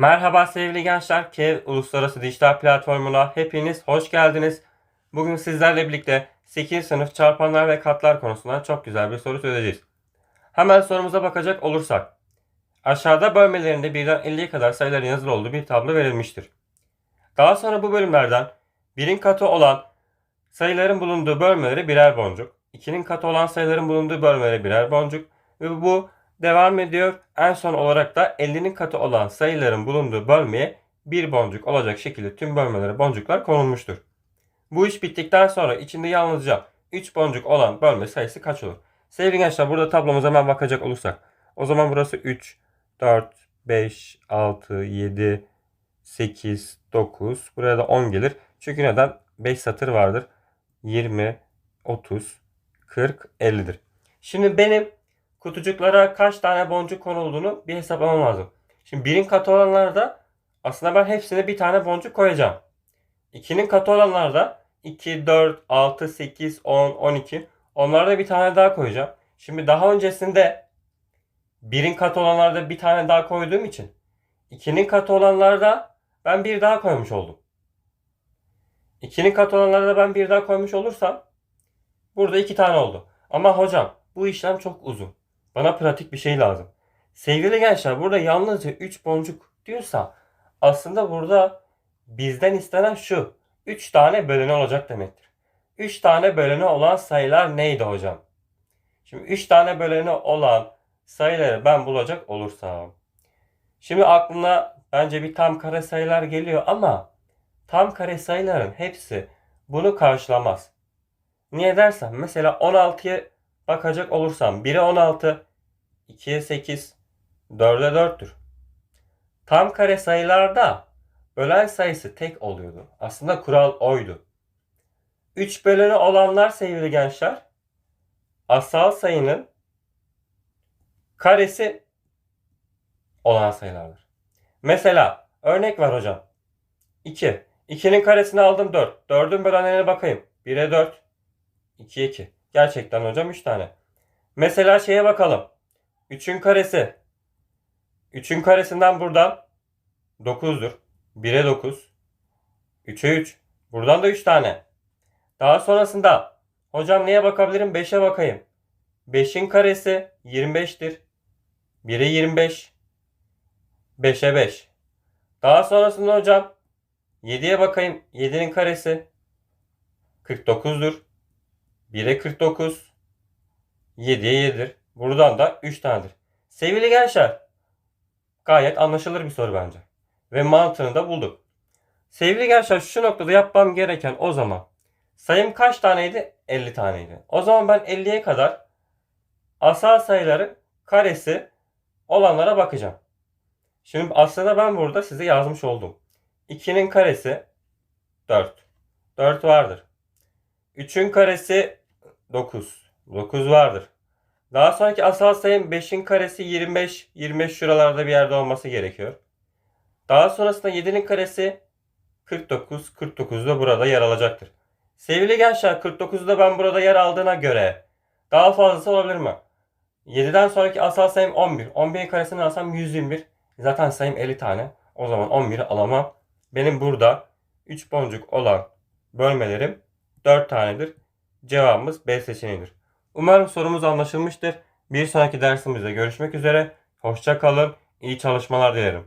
Merhaba sevgili gençler. Kev Uluslararası Dijital Platformu'na hepiniz hoş geldiniz. Bugün sizlerle birlikte 8. sınıf çarpanlar ve katlar konusunda çok güzel bir soru çözeceğiz. Hemen sorumuza bakacak olursak. Aşağıda bölmelerinde birden 50'ye kadar sayıların yazılı olduğu bir tablo verilmiştir. Daha sonra bu bölümlerden birin katı olan sayıların bulunduğu bölmeleri birer boncuk, 2'nin katı olan sayıların bulunduğu bölmeleri birer boncuk ve bu devam ediyor. En son olarak da 50'nin katı olan sayıların bulunduğu bölmeye bir boncuk olacak şekilde tüm bölmelere boncuklar konulmuştur. Bu iş bittikten sonra içinde yalnızca 3 boncuk olan bölme sayısı kaç olur? Sevgili gençler burada tablomuza hemen bakacak olursak. O zaman burası 3, 4, 5, 6, 7, 8, 9. Buraya da 10 gelir. Çünkü neden? 5 satır vardır. 20, 30, 40, 50'dir. Şimdi benim kutucuklara kaç tane boncuk konulduğunu bir hesaplamam lazım. Şimdi birin katı olanlarda aslında ben hepsine bir tane boncuk koyacağım. 2'nin katı olanlarda 2, 4, 6, 8, 10, 12 onlarda bir tane daha koyacağım. Şimdi daha öncesinde birin katı olanlarda bir tane daha koyduğum için 2'nin katı olanlarda ben bir daha koymuş oldum. 2'nin katı olanlarda ben bir daha koymuş olursam burada iki tane oldu. Ama hocam bu işlem çok uzun. Bana pratik bir şey lazım. Sevgili gençler burada yalnızca 3 boncuk diyorsa aslında burada bizden istenen şu. 3 tane böleni olacak demektir. 3 tane böleni olan sayılar neydi hocam? Şimdi 3 tane böleni olan sayıları ben bulacak olursam. Şimdi aklına bence bir tam kare sayılar geliyor ama tam kare sayıların hepsi bunu karşılamaz. Niye dersen mesela 16'ya bakacak olursam 1'e 16, 2'ye 8, 4'e 4'tür. Tam kare sayılarda bölen sayısı tek oluyordu. Aslında kural oydu. 3 böleni olanlar sevgili gençler asal sayının karesi olan sayılardır. Mesela örnek var hocam. 2. 2'nin karesini aldım 4. 4'ün bölenlerine bakayım. 1'e 4. 2'ye 2. Gerçekten hocam 3 tane. Mesela şeye bakalım. 3'ün karesi. 3'ün karesinden buradan 9'dur. 1'e 9. 3'e 3. Buradan da 3 tane. Daha sonrasında hocam neye bakabilirim? 5'e bakayım. 5'in karesi 25'tir. 1'e 25. 5'e 5. Daha sonrasında hocam 7'ye bakayım. 7'nin karesi 49'dur. 1'e 49. 7'ye 7'dir. Buradan da 3 tanedir. Sevgili gençler, gayet anlaşılır bir soru bence. Ve mantığını da bulduk. Sevgili gençler şu noktada yapmam gereken o zaman sayım kaç taneydi? 50 taneydi. O zaman ben 50'ye kadar asal sayıların karesi olanlara bakacağım. Şimdi aslında ben burada size yazmış oldum. 2'nin karesi 4. 4 vardır. 3'ün karesi 9. 9 vardır. Daha sonraki asal sayım 5'in karesi 25. 25 şuralarda bir yerde olması gerekiyor. Daha sonrasında 7'nin karesi 49. 49 da burada yer alacaktır. Sevgili gençler 49'da ben burada yer aldığına göre daha fazlası olabilir mi? 7'den sonraki asal sayım 11. 11'in karesini alsam 121. Zaten sayım 50 tane. O zaman 11'i alamam. Benim burada 3 boncuk olan bölmelerim 4 tanedir. Cevabımız B seçeneğidir. Umarım sorumuz anlaşılmıştır. Bir sonraki dersimizde görüşmek üzere. Hoşça kalın. İyi çalışmalar dilerim.